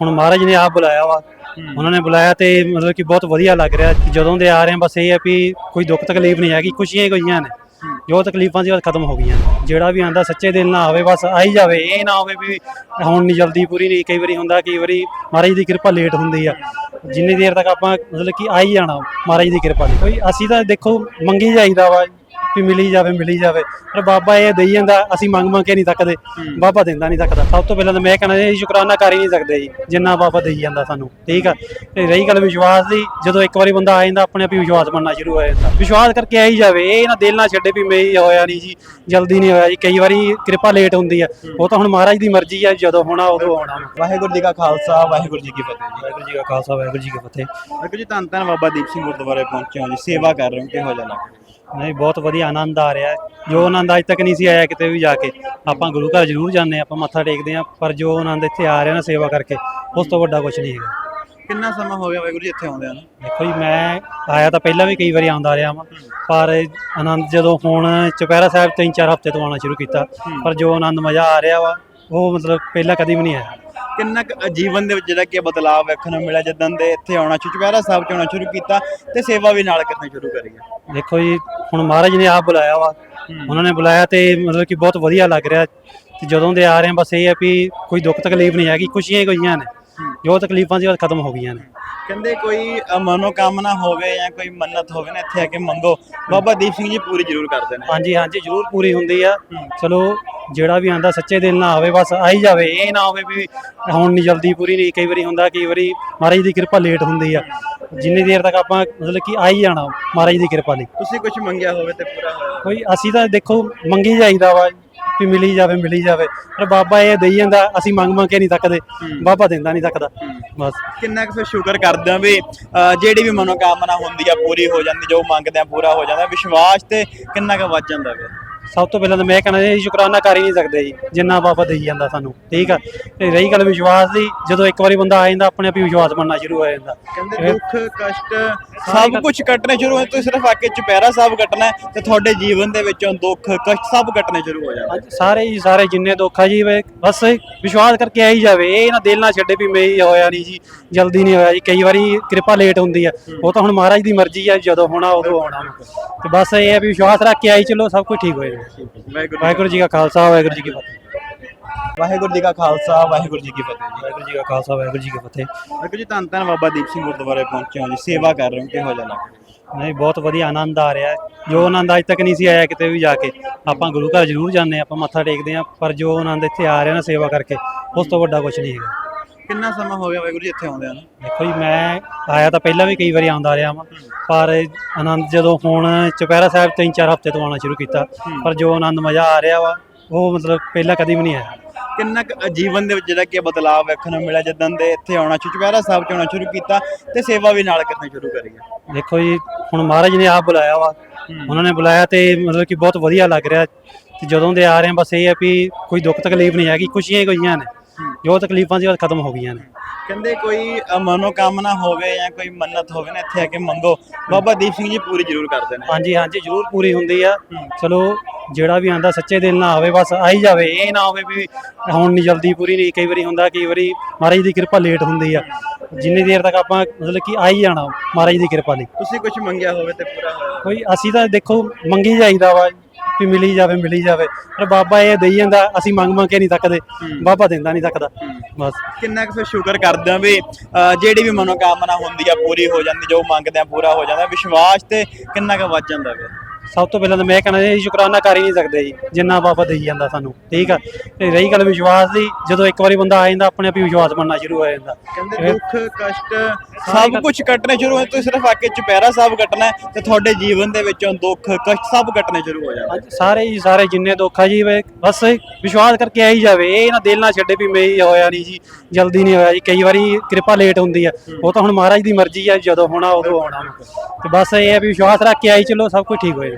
ਹੁਣ ਮਹਾਰਾਜ ਨੇ ਆਪ ਬੁਲਾਇਆ ਵਾ। ਉਹਨਾਂ ਨੇ ਬੁਲਾਇਆ ਤੇ ਮਤਲਬ ਕਿ ਬਹੁਤ ਵਧੀਆ ਲੱਗ ਰਿਹਾ ਜਦੋਂ ਦੇ ਆ ਰਹੇ ਆ ਬਸ ਇਹ ਹੈ ਵੀ ਕੋਈ ਦੁੱਖ ਤਕਲੀਫ ਨਹੀਂ ਹੈਗੀ ਖੁਸ਼ੀਆਂ ਹੀ ਖੁਸ਼ੀਆਂ ਨੇ। ਜੋ ਤਕਲੀਫਾਂ ਸੀ ਉਹ ਖਤਮ ਹੋ ਗਈਆਂ ਜਿਹੜਾ ਵੀ ਆਂਦਾ ਸੱਚੇ ਦਿਲ ਨਾਲ ਆਵੇ ਬਸ ਆਈ ਜਾਵੇ। ਇਹ ਨਾ ਹੋਵੇ ਵੀ ਹੁਣ ਨਹੀਂ ਜਲਦੀ ਪੂਰੀ ਨਹੀਂ ਕਈ ਵਾਰੀ ਹੁੰਦਾ ਕਈ ਵਾਰੀ ਮਹਾਰਾਜ ਦੀ ਕਿਰਪਾ ਲੇਟ ਹੁੰਦੀ ਆ। ਜਿੰਨੀ ਦੇਰ ਤੱਕ ਆਪਾਂ ਮਤਲਬ ਕਿ ਆਈ ਜਾਣਾ ਮਹਾਰਾਜ ਦੀ ਕਿਰਪਾ ਲਈ। ਕੋਈ ਅਸੀਂ ਤਾਂ ਦੇਖੋ ਮੰਗੀ ਜਾਈਦਾ ਵਾ। ਵੀ ਮਿਲੀ ਜਾਵੇ ਮਿਲੀ ਜਾਵੇ। ਪਰ ਬਾਬਾ ਇਹ ਦੇਈ ਜਾਂਦਾ ਅਸੀਂ ਮੰਗ ਮੰਗ ਕੇ ਨਹੀਂ ਥੱਕਦੇ। ਬਾਬਾ ਦਿੰਦਾ ਨਹੀਂ ਥੱਕਦਾ। ਸਭ ਤੋਂ ਪਹਿਲਾਂ ਤਾਂ ਮੈਂ ਕਹਿਣਾ ਇਹ ਸ਼ੁਕਰਾਨਾ ਕਰ ਹੀ ਨਹੀਂ ਸਕਦੇ ਜੀ ਜਿੰਨਾ ਬਾਬਾ ਦੇਈ ਜਾਂਦਾ ਸਾਨੂੰ ਠੀਕ ਆ? ਤੇ ਰਹੀ ਗੱਲ ਵਿਸ਼ਵਾਸ ਦੀ ਜਦੋਂ ਇੱਕ ਵਾਰੀ ਬੰਦਾ ਆ ਜਾਂਦਾ ਆਪਣੇ ਆਪ ਹੀ ਵਿਸ਼ਵਾਸ ਬਣਨਾ ਸ਼ੁਰੂ ਹੋ ਜਾਂਦਾ। ਵਿਸ਼ਵਾਸ ਕਰਕੇ ਆਈ ਜਾਵੇ ਇਹ ਨਾ ਦਿਲ ਨਾ ਛੱਡੇ ਵੀ ਮੈਂ ਹੋਇਆ ਨਹੀਂ ਜੀ ਜਲਦੀ ਨਹੀਂ ਹੋਇਆ ਜੀ ਕਈ ਵਾਰੀ ਕਿਰਪਾ ਲੇਟ ਹੁੰਦੀ ਆ। ਉਹ ਤਾਂ ਹੁਣ ਮਹਾਰਾਜ ਦੀ ਮਰਜ਼ੀ ਆ ਜਦੋਂ ਹੋਣਾ ਉਦੋਂ ਆਉਣਾ ਵਾਹਿਗੁਰੂ ਜੀ ਕਾ ਖਾਲਸਾ ਵਾਹਿਗੁਰੂ ਜੀ ਕੀ ਫਤਿਹ ਜੀ। ਵਾਹਿਗੁਰੂ ਜੀ ਕਾ ਖਾਲਸਾ ਵਾਹਿਗੁਰੂ ਜੀ ਕੀ ਫਤਿਹ। ਵਾਹਿਗੁਰੂ ਜੀ ਧੰਨ ਧੰਨ ਬਾਬਾ ਦੀਪ ਸਿੰਘ ਗੁਰਦੁਆਰੇ ਪਹੁੰਚੇ ਹੋ ਜੀ ਸੇਵਾ ਕਰ ਰਹੇ ਹੋ ਕਿਹੋ ਜਿਹਾ ਲੱਗ ਨਹੀਂ ਬਹੁਤ ਵਧੀਆ ਆਨੰਦ ਆ ਰਿਹਾ ਜੋ ਆਨੰਦ ਅੱਜ ਤੱਕ ਨਹੀਂ ਸੀ ਆਇਆ ਕਿਤੇ ਵੀ ਜਾ ਕੇ। ਆਪਾਂ ਗੁਰੂ ਘਰ ਜ਼ਰੂਰ ਜਾਂਦੇ ਆਪਾਂ ਮੱਥਾ ਟੇਕਦੇ ਹਾਂ ਪਰ ਜੋ ਆਨੰਦ ਇੱਥੇ ਆ ਰਿਹਾ ਨਾ ਸੇਵਾ ਕਰਕੇ ਉਸ ਤੋਂ ਵੱਡਾ ਕੁਝ ਨਹੀਂ ਹੈਗਾ। ਕਿੰਨਾ ਸਮਾਂ ਹੋ ਗਿਆ ਵਾਹਿਗੁਰੂ ਜੀ ਇੱਥੇ ਆਉਂਦੇ ਨੂੰ? ਦੇਖੋ ਜੀ ਮੈਂ ਆਇਆ ਤਾਂ ਪਹਿਲਾਂ ਵੀ ਕਈ ਵਾਰੀ ਆਉਂਦਾ ਰਿਹਾ ਵਾਂ ਪਰ ਆਨੰਦ ਜਦੋਂ ਹੁਣ ਚੁਪਹਿਰਾ ਸਾਹਿਬ ਤਿੰਨ ਚਾਰ ਹਫ਼ਤੇ ਤੋਂ ਆਉਣਾ ਸ਼ੁਰੂ ਕੀਤਾ ਪਰ ਜੋ ਆਨੰਦ ਮਜ਼ਾ ਆ ਰਿਹਾ ਵਾ ਉਹ ਮਤਲਬ ਪਹਿਲਾਂ ਕਦੀ ਵੀ ਨਹੀਂ ਆਇਆ। ਕਿੰਨਾ ਕੁ ਜੀਵਨ ਦੇ ਵਿੱਚ ਜਿਹੜਾ ਕਿ ਬਦਲਾਅ ਵੇਖਣ ਨੂੰ ਮਿਲਿਆ ਜਦੋਂ ਦੇ ਇੱਥੇ ਆਉਣਾ ਚੁਚਪਹਿਰਾ ਸਾਹਿਬ ਚ ਆਉਣਾ ਸ਼ੁਰੂ ਕੀਤਾ ਤੇ ਸੇਵਾ ਵੀ ਨਾਲ ਕਰਨੀ ਸ਼ੁਰੂ ਕਰੀ ਹੈ। ਦੇਖੋ ਜੀ ਹੁਣ ਮਹਾਰਾਜ ਨੇ ਆਪ ਬੁਲਾਇਆ ਵਾ। ਉਹਨਾਂ ਨੇ ਬੁਲਾਇਆ ਤੇ ਮਤਲਬ ਕਿ ਬਹੁਤ ਵਧੀਆ ਲੱਗ ਰਿਹਾ। ਤੇ ਜਦੋਂ ਦੇ ਆ ਰਹੇ ਆ ਬਸ ਇਹ ਹੈ ਵੀ ਕੋਈ ਦੁੱਖ ਤਕਲੀਫ ਨਹੀਂ ਹੈਗੀ ਖੁਸ਼ੀਆਂ ਹੀ ਖੁਸ਼ੀਆਂ ਨੇ। ਜੋ ਤਕਲੀਫਾਂ ਸੀ ਉਹ ਖਤਮ ਹੋ ਗਈਆਂ ਨੇ। ਕਹਿੰਦੇ ਕੋਈ ਅ, ਮਨੋਕਾਮਨਾ ਹੋਵੇ ਜਾਂ ਕੋਈ ਮੰਨਤ ਹੋਵੇ ਨਾ ਇੱਥੇ ਆ ਕੇ ਮੰਗੋ। ਬਾਬਾ ਦੀਪ ਸਿੰਘ ਜੀ ਪੂਰੀ ਜ਼ਰੂਰ ਕਰਦੇ ਨੇ। ਹਾਂਜੀ ਹਾਂਜੀ ਜ਼ਰੂਰ ਪੂਰੀ ਹੁੰਦੀ ਆ। ਚਲੋ ਜਿਹੜਾ ਵੀ ਆਂਦਾ ਸੱਚੇ ਦਿਲ ਨਾਲ ਆਵੇ ਬਸ ਆਈ ਜਾਵੇ। ਇਹ ਨਾ ਹੋਵੇ ਵੀ ਹੁਣ ਨਹੀਂ ਜਲਦੀ ਪੂਰੀ ਨਹੀਂ ਕਈ ਵਾਰੀ ਹੁੰਦਾ ਕਈ ਵਾਰੀ ਮਹਾਰਾਜ ਦੀ ਕਿਰਪਾ ਲੇਟ ਹੁੰਦੀ ਆ। ਜਿੰਨੀ ਦੇਰ ਤੱਕ ਆਪਾਂ ਮਤਲਬ ਕਿ ਆਈ ਜਾਣਾ ਮਹਾਰਾਜ ਦੀ ਕਿਰਪਾ ਲਈ। ਤੁਸੀਂ ਕੁਝ ਮੰਗਿਆ ਹੋਵੇ ਤੇ ਪੂਰਾ ਹੋਇਆ। ਕੋਈ ਅਸੀਂ ਤਾਂ ਦੇਖੋ ਮੰਗੀ ਜਾਈਦਾ ਵਾ। ਵੀ ਮਿਲੀ ਜਾਵੇ ਮਿਲੀ ਜਾਵੇ। ਪਰ ਬਾਬਾ ਇਹ ਦੇਈ ਜਾਂਦਾ ਅਸੀਂ ਮੰਗ ਮੰਗ ਕੇ ਨਹੀਂ ਥੱਕਦੇ। ਬਾਬਾ ਦਿੰਦਾ ਨਹੀਂ ਥੱਕਦਾ। ਬਸ। ਕਿੰਨਾ ਕੁ ਫਿਰ ਸ਼ੁਕਰ ਕਰਦੇ ਆ ਵੀ ਅ, ਜਿਹੜੀ ਵੀ ਮਨੋਕਾਮਨਾ ਹੁੰਦੀ ਆ ਪੂਰੀ ਹੋ ਜਾਂਦੀ ਜੋ ਮੰਗਦੇ ਆ ਪੂਰਾ ਹੋ ਜਾਂਦਾ। ਵਿਸ਼ਵਾਸ ਤੇ ਕਿੰਨਾ ਕੁ ਵੱਜ ਜਾਂਦਾ ਵੇ? ਸਭ ਤੋਂ ਪਹਿਲਾਂ ਤਾਂ ਮੈਂ ਕਹਿਣਾ ਇਹ ਸ਼ੁਕਰਾਨਾ ਕਰ ਹੀ ਨਹੀਂ ਸਕਦੇ ਜੀ ਜਿੰਨਾ ਬਾਬਾ ਦੇਈ ਜਾਂਦਾ ਸਾਨੂੰ ਠੀਕ ਆ? ਤੇ ਰਹੀ ਗੱਲ ਵਿਸ਼ਵਾਸ ਦੀ ਜਦੋਂ ਇੱਕ ਵਾਰੀ ਬੰਦਾ ਆ ਜਾਂਦਾ ਆਪਣੇ ਆਪ ਹੀ ਵਿਸ਼ਵਾਸ ਬਣਨਾ ਸ਼ੁਰੂ ਹੋ ਜਾਂਦਾ। ਕਹਿੰਦੇ ਦੁੱਖ ਕਸ਼ਟ ਸਭ ਕੁਝ ਕੱਟਣੇ ਸ਼ੁਰੂ ਹੋਏ ਤੁਸੀਂ ਸਿਰਫ ਆ ਕੇ ਚੁਪਹਿਰਾ ਸਾਹਿਬ ਕੱਟਣਾ ਹੈ ਤੇ ਤੁਹਾਡੇ ਜੀਵਨ ਦੇ ਵਿੱਚੋਂ ਦੁੱਖ ਕਸ਼ਟ ਸਭ ਕੱਟਣੇ ਸ਼ੁਰੂ ਹੋ ਜਾਣਗੇ ਅੱਜ ਸਾਰੇ ਹੀ ਸਾਰੇ ਜਿੰਨੇ ਦੁੱਖ ਆ ਜੀ ਵੇ ਬਸ ਵਿਸ਼ਵਾਸ ਕਰਕੇ ਆਈ ਜਾਵੇ ਇਹ ਨਾ ਦਿਲ ਨਾ ਛੱਡੇ ਵੀ ਮੈਂ ਹੋਇਆ ਨਹੀਂ ਜੀ ਜਲਦੀ ਨਹੀਂ ਹੋਇਆ ਜੀ ਕਈ ਵਾਰੀ ਕਿਰਪਾ ਲੇਟ ਹੁੰਦੀ ਆ ਉਹ ਤਾਂ ਹੁਣ ਮਹਾਰਾਜ ਦੀ ਮਰਜ਼ੀ ਆ ਜਦੋਂ ਹੋਣਾ ਉਦੋਂ ਆਉਣਾ। ਤੇ ਬਸ ਇਹ ਹੈ ਵੀ ਵਿਸ਼ਵਾਸ ਰੱਖ ਕੇ ਆਈ ਚਲੋ ਸਭ ਕੁਝ ਠੀਕ ਹੋਏਗਾ ਵਾਹਿਗੁਰੂ ਵਾਹਿਗੁਰੂ ਜੀ ਕਾ ਖਾਲਸਾ ਵਾਹਿਗੁਰੂ ਜੀ ਕੀ ਫਤਿਹ। ਵਾਹਿਗੁਰੂ ਜੀ ਕਾ ਖਾਲਸਾ ਵਾਹਿਗੁਰੂ ਜੀ ਕੀ ਫਤਿਹ ਜੀ। ਵਾਹਿਗੁਰੂ ਜੀ ਕਾ ਖਾਲਸਾ ਵਾਹਿਗੁਰੂ ਜੀ ਕੀ ਫਤਿਹ। ਵਾਹਿਗੁਰੂ ਜੀ ਧੰਨ ਧੰਨ ਬਾਬਾ ਦੀਪ ਸਿੰਘ ਗੁਰਦੁਆਰੇ ਪਹੁੰਚੇ ਹੋ ਜੀ। ਸੇਵਾ ਕਰ ਰਹੇ ਹੋ ਕਿਹੋ ਜਿਹਾ ਲੱਗ ਰਿਹਾ? ਨਹੀਂ ਬਹੁਤ ਵਧੀਆ ਆਨੰਦ ਆ ਰਿਹਾ। ਹੈ ਜੋ ਆਨੰਦ ਅੱਜ ਤੱਕ ਨਹੀਂ ਸੀ ਆਇਆ ਕਿਤੇ ਵੀ ਜਾ ਕੇ ਆਪਾਂ ਗੁਰੂ ਘਰ ਜ਼ਰੂਰ ਜਾਂਦੇ ਹਾਂ ਆਪਾਂ ਮੱਥਾ ਟੇਕਦੇ ਹਾਂ ਪਰ ਜੋ ਆਨੰਦ ਇੱਥੇ ਆ ਰਿਹਾ ਨਾ ਸੇਵਾ ਕਰਕੇ ਉਸ ਤੋਂ ਵੱਡਾ ਕੁਝ ਨਹੀਂ ਹੈਗਾ। ਕਿੰਨਾ ਸਮਾਂ ਹੋ ਗਿਆ ਵਾਹਿਗੁਰੂ ਜੀ ਇੱਥੇ ਆਉਂਦੇ ਨੂੰ? ਦੇਖੋ ਜੀ ਮੈਂ ਆਇਆ ਤਾਂ ਪਹਿਲਾਂ ਵੀ ਕਈ ਵਾਰੀ ਆਉਂਦਾ ਰਿਹਾ ਵਾਂ ਪਰ ਆਨੰਦ ਜਦੋਂ ਹੁਣ ਚੁਪਹਿਰਾ ਸਾਹਿਬ ਤਿੰਨ ਚਾਰ ਹਫ਼ਤੇ ਤੋਂ ਆਉਣਾ ਸ਼ੁਰੂ ਕੀਤਾ ਪਰ ਜੋ ਆਨੰਦ ਮਜ਼ਾ ਆ ਰਿਹਾ ਵਾ ਉਹ ਮਤਲਬ ਪਹਿਲਾਂ ਕਦੀ ਵੀ ਨਹੀਂ ਆਇਆ। ਕਿੰਨਾ ਕੁ ਜੀਵਨ ਦੇ ਵਿੱਚ ਜਿਹੜਾ ਕਿ ਬਦਲਾਅ ਵੇਖਣ ਨੂੰ ਮਿਲਿਆ ਜਦੋਂ ਦੇ ਇੱਥੇ ਆਉਣਾ ਚੁਚਪਹਿਰਾ ਸਾਹਿਬ ਚ ਆਉਣਾ ਸ਼ੁਰੂ ਕੀਤਾ ਤੇ ਸੇਵਾ ਵੀ ਨਾਲ ਕਰਨੀ ਸ਼ੁਰੂ ਕਰੀ ਹੈ ਦੇਖੋ ਜੀ ਹੁਣ ਮਹਾਰਾਜ ਨੇ ਆਪ ਬੁਲਾਇਆ ਵਾ। ਉਹਨਾਂ ਨੇ ਬੁਲਾਇਆ ਤੇ ਮਤਲਬ ਕਿ ਬਹੁਤ ਵਧੀਆ ਲੱਗ ਰਿਹਾ। ਤੇ ਜਦੋਂ ਦੇ ਆ ਰਹੇ ਆ ਬਸ ਇਹ ਹੈ ਵੀ ਕੋਈ ਦੁੱਖ ਤਕਲੀਫ ਨਹੀਂ ਹੈਗੀ ਖੁਸ਼ੀਆਂ ਹੀ ਖੁਸ਼ੀਆਂ ਨੇ। ਜੋ ਤਕਲੀਫਾਂ ਸੀ ਉਹ ਖਤਮ ਹੋ ਗਈਆਂ ਨੇ। ਕਹਿੰਦੇ ਕੋਈ ਅ, ਮਨੋਕਾਮਨਾ ਹੋਵੇ ਜਾਂ ਕੋਈ ਮੰਨਤ ਹੋਵੇ ਨਾ ਇੱਥੇ ਆ ਕੇ ਮੰਗੋ। ਬਾਬਾ ਦੀਪ ਸਿੰਘ ਜੀ ਪੂਰੀ ਜ਼ਰੂਰ ਕਰਦੇ ਨੇ। ਹਾਂਜੀ ਹਾਂਜੀ ਜ਼ਰੂਰ ਪੂਰੀ ਹੁੰਦੀ ਆ। ਚਲੋ ਜਿਹੜਾ ਵੀ ਆਂਦਾ ਸੱਚੇ ਦਿਲ ਨਾਲ ਆਵੇ ਬਸ ਆਈ ਜਾਵੇ। ਇਹ ਨਾ ਹੋਵੇ ਵੀ ਹੁਣ ਨਹੀਂ ਜਲਦੀ ਪੂਰੀ ਨਹੀਂ ਕਈ ਵਾਰੀ ਹੁੰਦਾ ਕਈ ਵਾਰੀ ਮਹਾਰਾਜ ਦੀ ਕਿਰਪਾ ਲੇਟ ਹੁੰਦੀ ਆ। ਜਿੰਨੀ ਦੇਰ ਤੱਕ ਆਪਾਂ ਮਤਲਬ ਕਿ ਆਈ ਜਾਣਾ ਮਹਾਰਾਜ ਦੀ ਕਿਰਪਾ ਲਈ। ਤੁਸੀਂ ਕੁਝ ਮੰਗਿਆ ਹੋਵੇ ਤੇ ਪੂਰਾ ਹੋਇਆ। ਕੋਈ ਅਸੀਂ ਤਾਂ ਦੇਖੋ ਮੰਗੀ ਜਾਈਦਾ ਵਾ। ਵੀ ਮਿਲੀ ਜਾਵੇ ਮਿਲੀ ਜਾਵੇ। ਪਰ ਬਾਬਾ ਇਹ ਦੇਈ ਜਾਂਦਾ ਅਸੀਂ ਮੰਗ ਮੰਗ ਕੇ ਨਹੀਂ ਥੱਕਦੇ। ਬਾਬਾ ਦਿੰਦਾ ਨਹੀਂ ਥੱਕਦਾ। ਬਸ। ਕਿੰਨਾ ਕੁ ਫਿਰ ਸ਼ੁਕਰ ਕਰਦੇ ਆ ਵੀ ਅ, ਜਿਹੜੀ ਵੀ ਮਨੋਕਾਮਨਾ ਹੁੰਦੀ ਆ ਪੂਰੀ ਹੋ ਜਾਂਦੀ ਜੋ ਮੰਗਦੇ ਆ ਪੂਰਾ ਹੋ ਜਾਂਦਾ। ਵਿਸ਼ਵਾਸ ਤੇ ਕਿੰਨਾ ਕੁ ਵੱਜ ਜਾਂਦਾ ਵੇ ਸਭ ਤੋਂ ਪਹਿਲਾਂ ਤਾਂ ਮੈਂ ਕਹਿਣਾ ਇਹ ਸ਼ੁਕਰਾਨਾ ਕਰ ਹੀ ਨਹੀਂ ਸਕਦੇ ਜੀ ਜਿੰਨਾ ਬਾਬਾ ਦੇਈ ਜਾਂਦਾ ਸਾਨੂੰ ਠੀਕ ਆ? ਤੇ ਰਹੀ ਗੱਲ ਵਿਸ਼ਵਾਸ ਦੀ ਜਦੋਂ ਇੱਕ ਵਾਰੀ ਬੰਦਾ ਆ ਜਾਂਦਾ ਆਪਣੇ ਆਪ ਹੀ ਵਿਸ਼ਵਾਸ ਬਣਨਾ ਸ਼ੁਰੂ ਹੋ ਜਾਂਦਾ। ਕਹਿੰਦੇ ਦੁੱਖ ਕਸ਼ਟ ਸਭ ਕੁਝ ਕੱਟਣੇ ਸ਼ੁਰੂ ਹੋਏ ਤੁਸੀਂ ਸਿਰਫ ਆ ਕੇ ਚੁਪਹਿਰਾ ਸਾਹਿਬ ਕੱਟਣਾ ਹੈ ਤੇ ਤੁਹਾਡੇ ਜੀਵਨ ਦੇ ਵਿੱਚੋਂ ਦੁੱਖ ਕਸ਼ਟ ਸਭ ਕੱਟਣੇ ਸ਼ੁਰੂ ਹੋ ਜਾਣਗੇ ਅੱਜ ਸਾਰੇ ਹੀ ਸਾਰੇ ਜਿੰਨੇ ਦੁੱਖ ਆ ਜੀ ਵੇ ਬਸ ਵਿਸ਼ਵਾਸ ਕਰਕੇ ਆਈ ਜਾਵੇ ਇਹ ਨਾ ਦਿਲ ਨਾ ਛੱਡੇ ਵੀ ਮੈਂ ਹੋਇਆ ਨਹੀਂ ਜੀ ਜਲਦੀ ਨਹੀਂ ਹੋਇਆ ਜੀ ਕਈ ਵਾਰੀ ਕਿਰਪਾ ਲੇਟ ਹੁੰਦੀ ਆ ਉਹ ਤਾਂ ਹੁਣ ਮਹਾਰਾਜ ਦੀ ਮਰਜ਼ੀ ਆ ਜਦੋਂ ਹੋਣਾ ਉਦੋਂ ਆਉਣਾ। ਤੇ ਬਸ ਇਹ ਹੈ ਵੀ ਵਿਸ਼ਵਾਸ ਰੱਖ ਕੇ ਆਈ ਚਲੋ ਸਭ ਕੁਝ ਠੀਕ ਹੋਏਗਾ ਵਾਹਿਗੁਰੂ